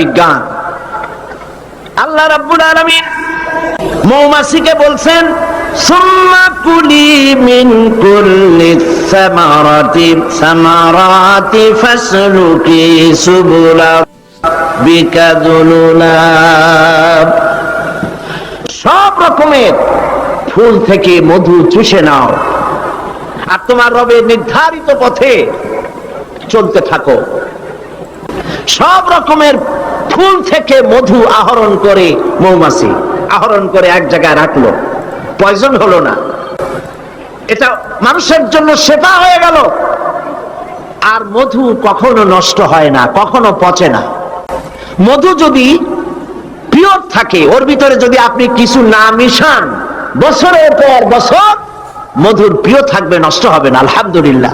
বিজ্ঞান। আল্লাহ রাব্বুল আলামিন মৌমাছিকে বলছেন, সুম্মা কুলি মিন কুল্লি সামারাতি সামারাতি ফাসলুকি সুবুলা সব রকমের ফুল থেকে মধু চুষে নাও আর তোমার রবের নির্ধারিত পথে চলতে থাকো। সব রকমের ফুল থেকে মধু আহরণ করে মৌমাছি আহরণ করে এক জায়গায় রাখল। পয়জন হলো না। এটা মানুষের জন্য সেবা হয়ে গেল। আর মধু কখনো নষ্ট হয় না, কখনো পচে না। মধু যদি পিওর থাকে, ওর ভিতরে যদি আপনি কিছু না মিশান, বছরের পর বছর মধুর প্রিয় থাকবে, নষ্ট হবে না, আলহামদুলিল্লাহ।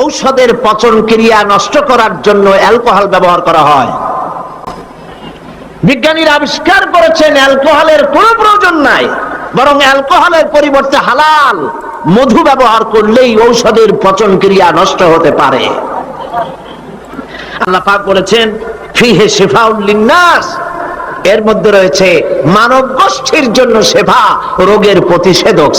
ঔষধের পচন ক্রিয়া নষ্ট করার জন্য অ্যালকোহল ব্যবহার করা হয়। বিজ্ঞানীরা আবিষ্কার করেছেন অ্যালকোহলের কোনো প্রয়োজন নাই, বরং অ্যালকোহলের পরিবর্তে হালাল মধু ব্যবহার করলেই ঔষধের পচন ক্রিয়া নষ্ট হতে পারে। আল্লাহ পাক বলেছেন, ফিহে শিফাউল লিন্নাস এর মধ্যে রয়েছে মানব গোষ্ঠীর জন্য সেবা, রোগের প্রতিষেধক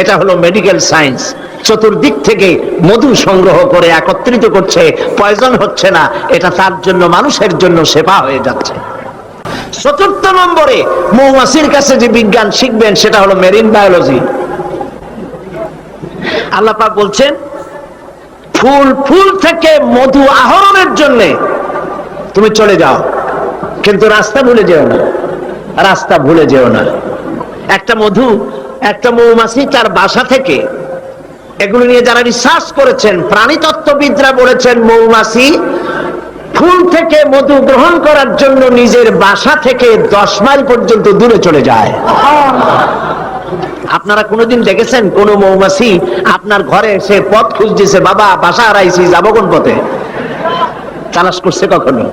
এটা হলো মেডিকেল সায়েন্স চতুর্দিক থেকে মধু সংগ্রহ করে একত্রিত করছে পয়জন হচ্ছে না, এটা তার জন্য, মানুষের জন্য সেবা হয়ে যাচ্ছে। চতুর্থ নম্বরে মৌমাছির কাছে যে বিজ্ঞান শিখবেন, সেটা হলো মেরিন বায়োলজি আল্লাহ পাক বলছেন, ফুল ফুল থেকে মধু আহরণের জন্য তুমি চলে যাও। কিন্তু রাস্তা ভুলে যেও না। রাস্তা ভুলে যেও না। একটা মধু, একটা মৌমাছি তার বাসা থেকে এগুলো নিয়ে যারা রিসার্চ করেছেন, প্রাণীতত্ত্ববিদরা বলেছেন, মৌমাছি ফুল থেকে মধু গ্রহণ করার জন্য নিজের বাসা থেকে দশ মাইল পর্যন্ত দূরে চলে যায়। আপনারা কোনোদিন দেখেছেন কোন মৌমাছি আপনার ঘরে এসে পথ খুঁজতেছে, বাবা, বাসা হারাইছি, যাব কোন পথে? তালাশ করছে কখনো?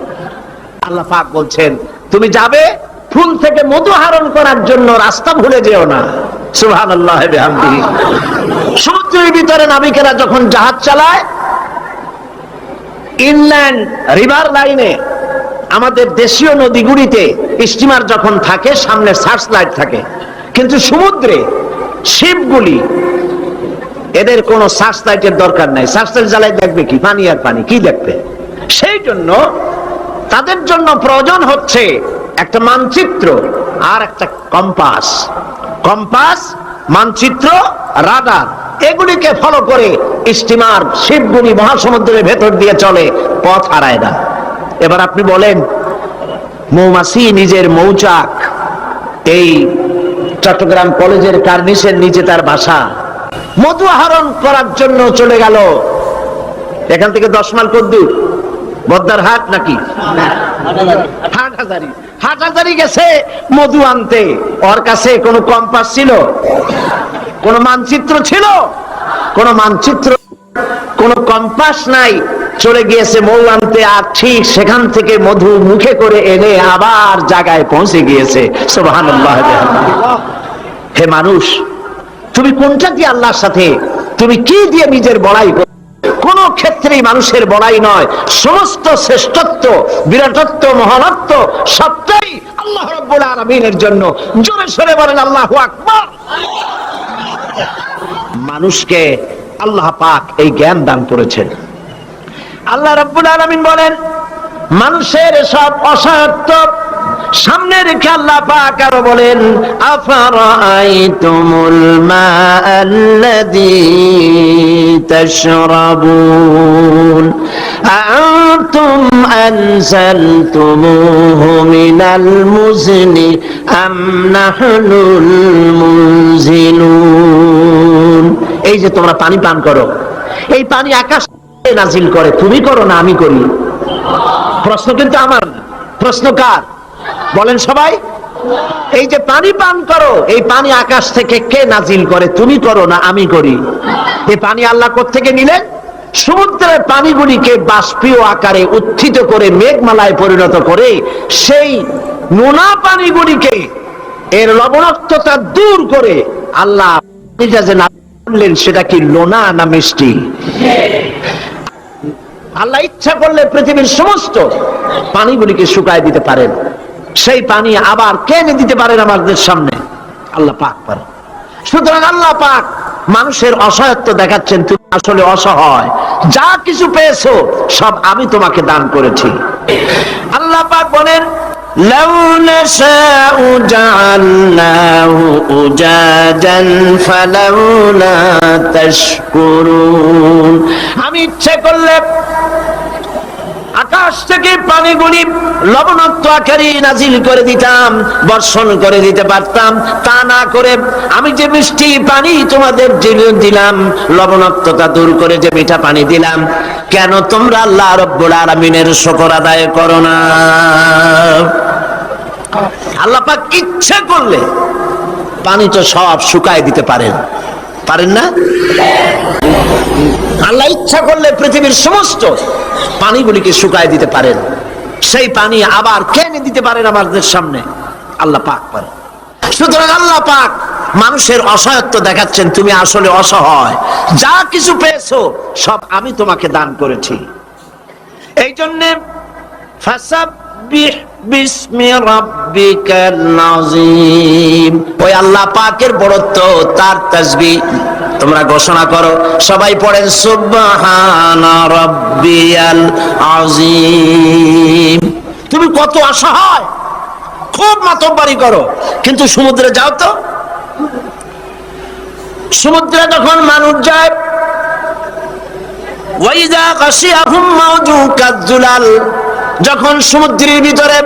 আল্লাহ বলছেন, তুমি যাবে, ফুল থেকে মধু হারণ করার জন্য রাস্তা ভুলে যেও না। সুহান আল্লাহ সমুদ্রের ভিতরে নাবিকেরা যখন জাহাজ চালায়, ইনল্যান্ড রিভার লাইনে আমাদের দেশীয় স্টিমার যখন থাকে, সামনে সার্চ লাইট থাকে। কিন্তু সমুদ্রে শিপগুলি, এদের কোনো সার্চ লাইটের দরকার নাই। সার্চ লাইট জ্বালাই দেখবে কি? পানি আর পানি, কি দেখবে? সেই জন্য তাদের জন্য প্রয়োজন হচ্ছে একটা মানচিত্র আর একটা কম্পাস। কম্পাস, মানচিত্র, রাডার, এগুলিকে ফলো করে স্টিমার শিবগুলি মহাসমুদ্রের ভেতর দিয়ে চলে, পথ হারায় না। এবার আপনি বলেন, মৌমাছি নিজের মৌচাক, এই চট্টগ্রাম কলেজের কার্নিসের নিচে তার বাসা, মধু আহরণ করার জন্য চলে গেল। এখান থেকে দশ মাইল কদ্দুর। বদ্দার হাট নাকি? হাট হাজারি। হাট হাজারি গেছে, মধু আনতে। ওর কাছে কোনো কম্পাস ছিল? কোন মানচিত্র ছিল? কোন মানচিত্র কোন কম্পাস নাই। চলে গিয়েছে মৌ আনতে আর ঠিক সেখান থেকে মধু মুখে করে এনে আবার জায়গায় পৌঁছে গিয়েছে। সুবহানাল্লাহ। হে মানুষ, তুমি কোনটা দিয়ে আল্লাহর সাথে? তুমি কি দিয়ে নিজের বড়াই করো কোন ক্ষেত্রেই মানুষের বড়াই নয়। সমস্ত শ্রেষ্ঠত্ব, বিরাটত্ব, মহানত্ব সবটাই আল্লাহ রাব্বুল আলামিনের জন্য। জোরে সরে বলেন আল্লাহু আকবার। মানুষকে আল্লাহ পাক এই জ্ঞান দান করেছেন। আল্লাহ রাব্বুল আলামিন বলেন, মানুষের সব অসত্য সামনে রেখে আল্লাহ পাক আরও বলেন, আফারাআইতুমুল মাআল্লাযী তাশরাবুন, আআনতুম আনজালতুমুহু মিনাল মুজনি, আম নাহনুল মুনজিলুন এই যে তোমরা পানি পান করো, এই পানি আকাশ নাজিল করে, তুমি করো না, আমি করি প্রশ্ন কিন্তু আমার। প্রশ্ন কার বলেন সবাই। এই যে পানি পান করো, এই পানি আকাশ থেকে কে নাজিল করে? তুমি করো না আমি করি। এই পানি আল্লাহ থেকে নিলেন? সমুদ্রের পানিগুলিকে বাষ্পীয় আকারে উত্থিত করে মেঘমালায় পরিণত করে সেই নোনা পানিগুলিকে এর লবণাক্ততা দূর করে আল্লাহ পানিটা যে না সেটা কি লোনা না মিষ্টি? আল্লাহ ইচ্ছা করলে পৃথিবীর সমস্ত পানিগুলিকে শুকায় দিতে পারেন। সেই পানি আবার কে এনে দিতে পারেন আমাদের সামনে আল্লাহ পাক পারেন সুতরাং আল্লাহ পাক মানুষের অসহায়ত্ব দেখাচ্ছেন তুমি আসলে অসহায় যা কিছু পেয়েছো সব আমি তোমাকে দান করেছি আল্লাহ পাক বলেন لو نشاء جعلناه أجاجا فلولا تشكرون আমি ইচ্ছে করলে আকাশ থেকে পানিগুলি লবণাক্ত আকারে নাজিল করে দিতাম, বর্ষণ করে দিতে পারতাম। তা না করে আমি যে মিষ্টি পানি তোমাদের দিলাম, লবণাক্ততা দূর করে যে মিঠা পানি দিলাম। কেন তোমরা আল্লাহ রব্বুল আলামিনের শুকর আদায় করো না? আল্লাহ পাক ইচ্ছে করলে পানি তো সব শুকায় দিতে পারেন। পারেন না? আল্লাহ ইচ্ছা করলে পৃথিবীর সমস্ত পানিগুলিকে শুকায় দিতে পারেন। সেই পানি আবার কেনে দিতে পারেন আমাদের সামনে। আল্লাহ পাক পারেন সুতরাং আল্লাহ পাক মানুষের অসহায়ত্ব দেখাচ্ছেন, তুমি আসলে অসহায়। যা কিছু পেয়েছ, সব আমি তোমাকে দান করেছি। এই জন্যে ফাসাব্বিহ বিসমি নাযীম। ওই আল্লাহ পাকের বড়ত্ব তার তাসবিহ তোমরা ঘোষণা করো, সবাই পড়েন রাব্বিয়াল আযীম। তুমি কত অসহায়, খুব মাতব্বারি করো, কিন্তু সমুদ্রে যাও তো। সমুদ্রে যখন মানুষ যায়, ওয়াইদা গাশিয়াহুম মাউজু কাজ্জুলাল যখন সমুদ্রের ভিতরে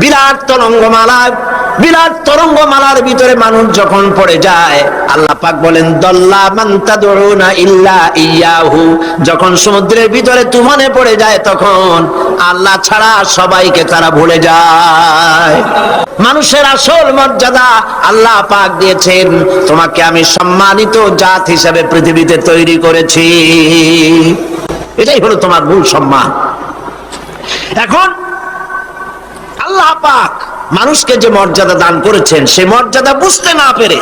বিরাট তরঙ্গমালা বিরাট তরঙ্গমালার ভিতরে মানুষ যখন পড়ে যায়, আল্লাহ পাক বলেন, দল্লা মান তাদউনা ইল্লা ইয়াহু। যখন সমুদ্রের ভিতরে তুফানে পড়ে যায়, তখন আল্লাহ ছাড়া সবাইকে তারা ভুলে যায়। মানুষের আসল মর্যাদা আল্লাহ পাক দিয়েছেন। তোমাকে আমি সম্মানিত জাত হিসাবে পৃথিবীতে তৈরি করেছি। এটাই হলো তোমার মূল সম্মান। এখন আল্লাহ পাক মানুষকে যে মর্যাদা দান করেছেন সেই মর্যাদা বুঝতে না পেরে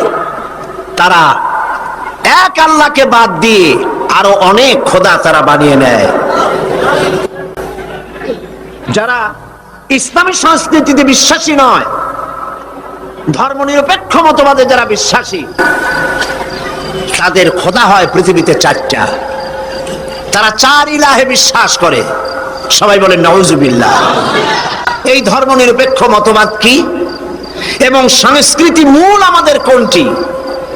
তারা এক আল্লাহকে বাদ দিয়ে আরও অনেক খোদা তারা বানিয়ে নেয়। যারা ইসলামী সংস্কৃতিতে বিশ্বাসী নয় ধর্ম নিরপেক্ষ মতবাদে যারা বিশ্বাসী, তাদের খোদা হয় পৃথিবীতে চারটা। তারা চার ইলাহে বিশ্বাস করে। সবাই বলে নওজুবিল্লাহ এই ধর্ম নিরপেক্ষ মতবাদ কি? এবং সংস্কৃতি মূল আমাদের কোনটি?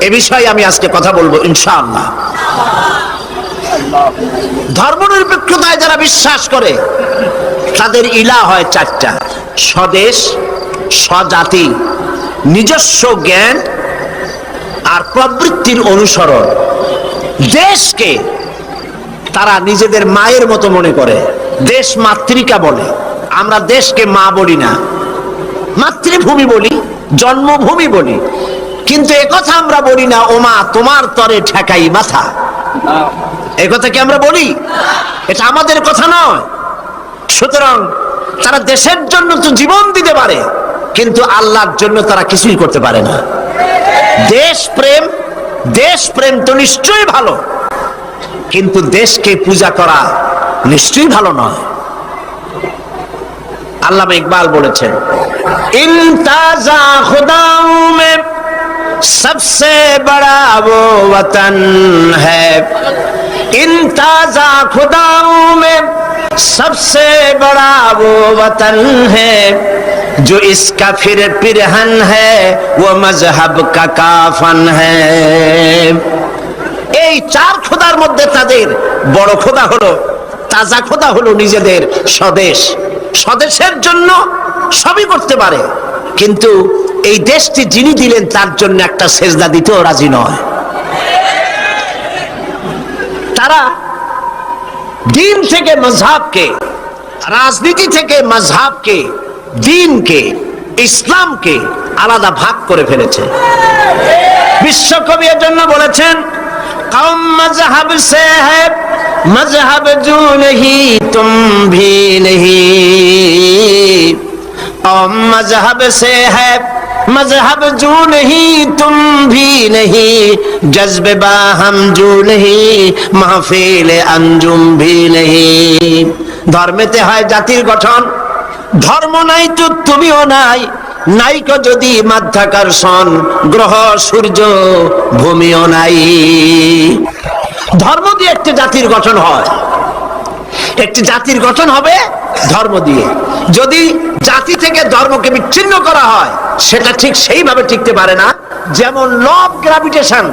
এ বিষয়ে আমি আজকে কথা বলব, ইনশাআল্লাহ। ধর্ম নিরপেক্ষতায় যারা বিশ্বাস করে, তাদের ইলা হয় চারটা। স্বদেশ, স্বজাতি, নিজস্ব জ্ঞান আর প্রবৃত্তির অনুসরণ। দেশকে তারা নিজেদের মায়ের মতো মনে করে। দেশ মাতৃকা বলে। আমরা দেশকে মা বলি না। মাতৃভূমি বলি, জন্মভূমি বলি। কিন্তু একথা আমরা বলি না, ও মা, তোমার তরে ঠেকাই মাথা। একথা কি আমরা বলি? এটা আমাদের কথা নয়। সুতরাং তারা দেশের জন্য তো জীবন দিতে পারে, কিন্তু আল্লাহর জন্য তারা কিছুই করতে পারে না। দেশ প্রেম দেশ প্রেম তো নিশ্চয়ই ভালো। কিন্তু দেশকে পূজা করা নিশ্চয়ই ভালো নয়। আল্লাহ ইকবাল বলেছেন সবসে বড়া বো বতন হাজা খুদাও সবসে বড়া বো বতন হো। ফির পিরহন হো মজহব কাফন হই চার খুদার মধ্যে তাদের বড় খুদা হলো তাজা খোদা হলো নিজেদের স্বদেশ। স্বদেশের জন্য সবই করতে পারে। কিন্তু এই দেশটি যিনি দিলেন, তার জন্য একটা সেজদা দিতেও রাজি নয়। তারা দিন থেকে মজহাবকে রাজনীতি থেকে মজহাবকে দিনকে, ইসলামকে আলাদা ভাগ করে ফেলেছে। বিশ্বকবি এর জন্য বলেছেন قوم مذہب سے ہے مذہب جو نہیں تم بھی نہیں قوم مذہب سے ہے مذہب جو نہیں تم بھی نہیں جذب باہم جو نہیں মাহফিল আঞ্জুম ভি نہیں ধর্মেতে হয় জাতির গঠন ধর্ম নাই তো তুমিও নাই নাইক যদি মাধ্যাকর্ষণ গ্রহ, সূর্য, ভূমিও নাই। ধর্ম দিয়ে একটি জাতির গঠন হয়। একটি জাতির গঠন হবে ধর্ম দিয়ে। যদি জাতি থেকে ধর্মকে বিচ্ছিন্ন করা হয়, সেটা ঠিক সেইভাবে টিকতে পারে না। যেমন লব গ্রাভিটেশন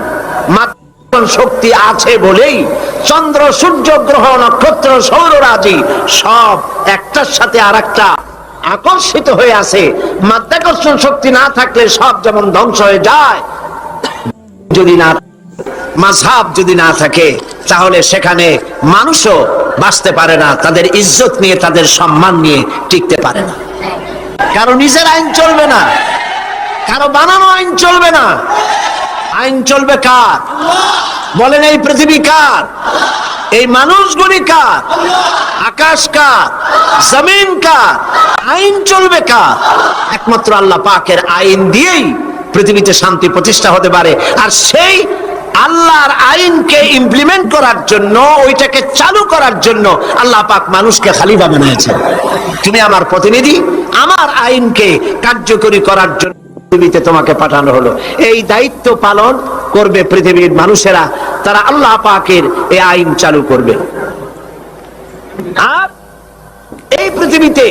শক্তি আছে বলেই চন্দ্র, সূর্য, গ্রহ, নক্ষত্র সৌররাজি সব একটার সাথে আর একটা আকর্ষিত হয়ে আছে। মাধ্যাকর্ষণ শক্তি না থাকলে সব যেমন ধ্বংস হয়ে যায়, যদি না মাঝহাব যদি না থাকে, তাহলে সেখানে মানুষও বাঁচতে পারে না, তাদের ইজ্জত নিয়ে, তাদের সম্মান নিয়ে টিকতে পারে না। কারও নিজের আইন চলবে না, কারও বানানো আইন চলবে না। আইন চলবে কার? বলেন এই পৃথিবী কার? এই মানুষগুলি কার? আকাশ কার? জমিন কার? আইন চলবে কার? একমাত্র আল্লাহ পাকের আইন দিয়েই পৃথিবীতে শান্তি প্রতিষ্ঠা হতে পারে। আর সেই আল্লাহর আইনকে ইমপ্লিমেন্ট করার জন্য, ওইটাকে চালু করার জন্য আল্লাহ পাক মানুষকে খালিফা বানিয়েছেন তুমি আমার প্রতিনিধি, আমার আইনকে কার্যকরী করার জন্য পৃথিবীতে তোমাকে পাঠানো হলো। এই দায়িত্ব পালন করবে পৃথিবীর মানুষেরা। তারা আল্লাহ পাকের এই আইন চালু করবে। আর এই পৃথিবীতে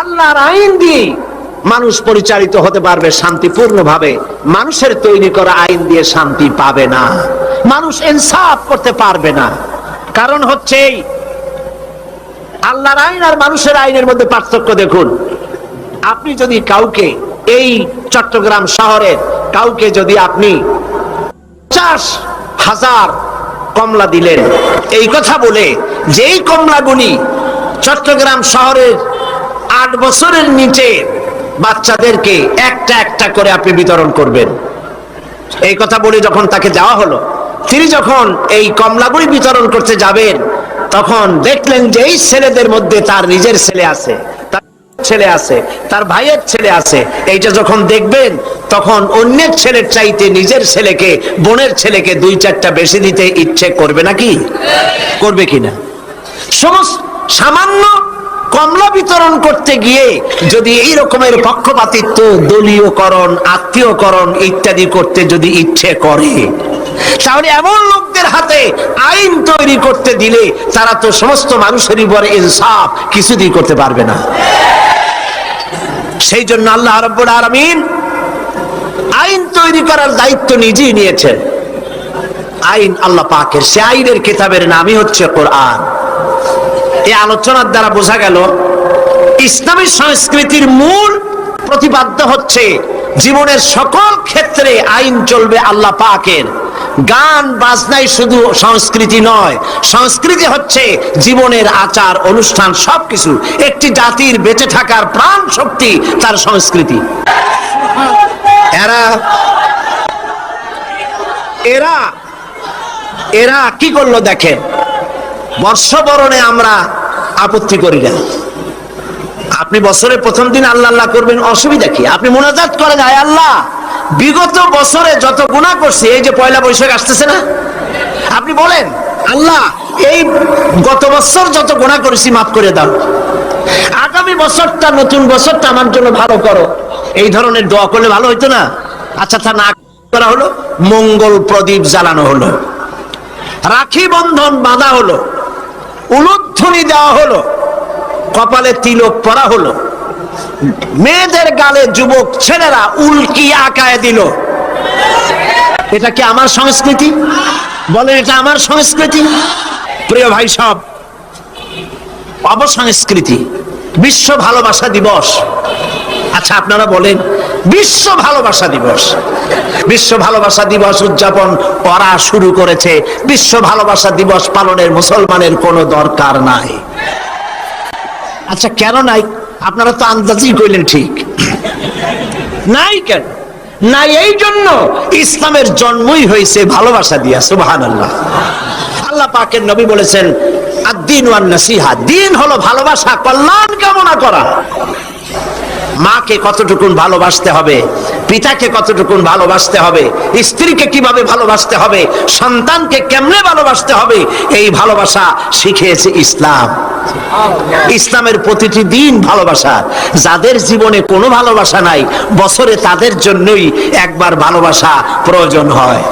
আল্লাহর আইন দিয়ে মানুষ পরিচালিত হতে পারবে শান্তিপূর্ণ ভাবে মানুষের তৈরি করা আইন দিয়ে শান্তি পাবে না। মানুষ ইনসাফ করতে পারবে না। কারণ হচ্ছে আল্লাহর আইন আর মানুষের আইনের মধ্যে পার্থক্য দেখুন। আপনি যদি কাউকে এই চট্টগ্রাম শহরের কাউকে যদি আপনি পঞ্চাশ হাজার কমলা দিলেন। এই কথা বলে যেই কমলাগুলি চট্টগ্রাম শহরের আট বছরের নিচে বাচ্চাদেরকে একটা একটা করে আপনি বিতরণ করবেন। এই কথা বলে যখন তাকে যাওয়া হলো, তিনি যখন এই কমলাগুলি বিতরণ করতে যাবেন, তখন দেখলেন যে এই ছেলেদের মধ্যে তার নিজের ছেলে আছে। ছেলে আছে, তার ভাইয়ের ছেলে আছে, এইটা যখন দেখবেন, তখন অন্যের ছেলের চাইতে নিজের ছেলেকে, বোনের ছেলেকে দুই চারটা বেশি দিতে ইচ্ছে করবে নাকি? করবে কিনা? সমস্ত সামান্য কমলা বিতরণ করতে গিয়ে যদি এই রকমের পক্ষপাতিত্ব, দলীয়করণ, আত্মীয়করণ ইত্যাদি করতে যদি ইচ্ছে করে, তাহলে এমন লোকদের হাতে আইন তৈরি করতে দিলে তারা তো সমস্ত মানুষেরই উপরে ইনসাফ কিছুতেই করতে পারবে না। সেই জন্য আল্লাহ রব্বুল আলামিন আইন তৈরি করার দায়িত্ব নিজেই নিয়েছেন। আইন আল্লাহ পাকের, সে আইনের কিতাবের নামই হচ্ছে কোরআন। এই আলোচনার দ্বারা বোঝা গেল, ইসলামী সংস্কৃতির মূল প্রতিপাদ্য হচ্ছে, জীবনের সকল ক্ষেত্রে আইন চলবে আল্লাহ পাকের। গান, বাজনাই শুধু সংস্কৃতি নয়। সংস্কৃতি হচ্ছে জীবনের আচার, অনুষ্ঠান, সবকিছু। একটি জাতির বেঁচে থাকার প্রাণ শক্তি তার সংস্কৃতি। এরা এরা এরা কি করল দেখেন? বর্ষবরণে আমরা আপত্তি করি না। আপনি বছরের প্রথম দিন আল্লাহ আল্লাহ করবেন, অসুবিধা কি? আপনি মোনাজাত করেন, আয় আল্লাহ। বিগত বছরে যত গুণা করছি, এই যে পয়লা বৈশাখ আসতেছে না? আপনি বলেন, আল্লাহ, এই গত বছর যত গুণা করেছি, মাফ করে দাও। আগামী বছরটা, নতুন বছরটা আমার জন্য ভালো করো। এই ধরনের দোয়া করলে ভালো হইতো না? আচ্ছা তা না করা হলো, মঙ্গল প্রদীপ জ্বালানো হলো। রাখি বন্ধন বাঁধা হলো। উলুধ্বনি দেওয়া হলো। কপালে তিলক পরা হলো। মেয়েদের গালে যুবক ছেলেরা উল্কি আকায় দিল। এটা কি আমার সংস্কৃতি? বলে এটা আমার সংস্কৃতি? প্রিয় ভাই সব অবসংস্কৃতি বিশ্ব ভালোবাসা দিবস। আচ্ছা আপনারা বলেন, বিশ্ব ভালোবাসা দিবস। বিশ্ব ভালোবাসা দিবস উদযাপন করা শুরু করেছে। বিশ্ব ভালোবাসা দিবস পালনের মুসলমানের কোনো দরকার নাই। আচ্ছা কেন নাই? আপনারা তো আন্দাজই কইলেন ঠিক। নাই কেন? নাই এই জন্য ইসলামের জন্মই হয়েছে ভালোবাসা দিয়া সুবাহান আল্লাহ আল্লাহ পাকের নবী বলেছেন আদিন ওয়ান নাসিহা দিন হলো ভালোবাসা, কল্যাণ কামনা করা। মাকে কতটুকুন ভালোবাসতে হবে? পিতাকে কতটুকুন ভালোবাসতে হবে? স্ত্রীকে কীভাবে ভালোবাসতে হবে? সন্তানকে কেমনে ভালোবাসতে হবে? এই ভালোবাসা শিখিয়েছে ইসলাম। ইসলামের প্রতিটি দিন ভালোবাসা। যাদের জীবনে কোনো ভালোবাসা নাই, বছরে তাদের জন্যই একবার ভালোবাসা প্রয়োজন হয়।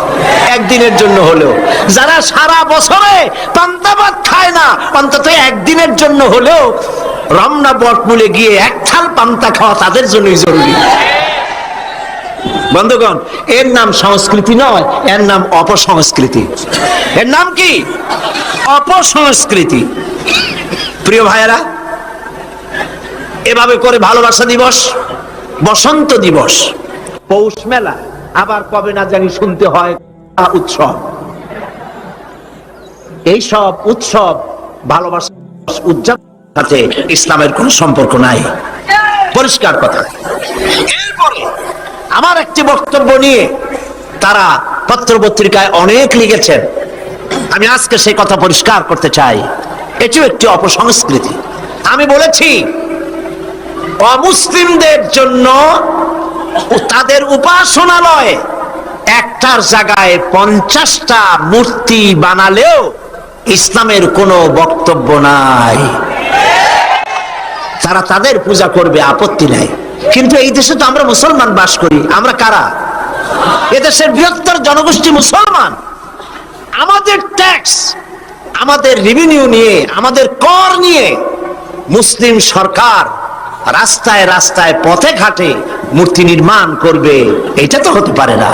একদিনের জন্য হলেও। যারা সারা বছরে পান্তাবাদ খায় না, অন্তত একদিনের জন্য হলেও রমনা বটমূলে গিয়ে এক থাল পান্তা খাওয়া তাদের জন্যই জরুরি। বন্ধুগণ, এর নাম সংস্কৃতি নয়, এর নাম অপসংস্কৃতি। এর নাম কি? অপসংস্কৃতি। প্রিয় ভাইয়েরা, এভাবে করে ভালোবাসা দিবস, বসন্ত দিবস, পৌষ মেলা, আবার কবে না জানি শুনতে হয় উৎসব। এই সব উৎসব ভালোবাসা উদযাপন সাথে ইসলামের কোন সম্পর্ক নাই। পরিষ্কার কথা। এরপরে আমার একটি বক্তব্য নিয়ে তারা পত্র পত্রিকায় অনেক লিখেছেন। আমি আজকে সেই কথা পরিষ্কার করতে চাই। এটিও একটি অপসংস্কৃতি। আমি বলেছি, অমুসলিমদের জন্য তাদের উপাসনালয় একটার জায়গায় পঞ্চাশটা মূর্তি বানালেও ইসলামের কোনো বক্তব্য নাই। তারা তাদের পূজা করবে, আপত্তি নাই। কিন্তু এই দেশে তো আমরা মুসলমান বাস করি। আমরা কারা? এদেশের বৃহত্তর জনগোষ্ঠী মুসলমান। আমাদের ট্যাক্স আমাদের রেভিনিউ নিয়ে, আমাদের কর নিয়ে মুসলিম সরকার রাস্তায় রাস্তায় পথে ঘাটে মূর্তি নির্মাণ করবে। এটা তো হতে পারে না।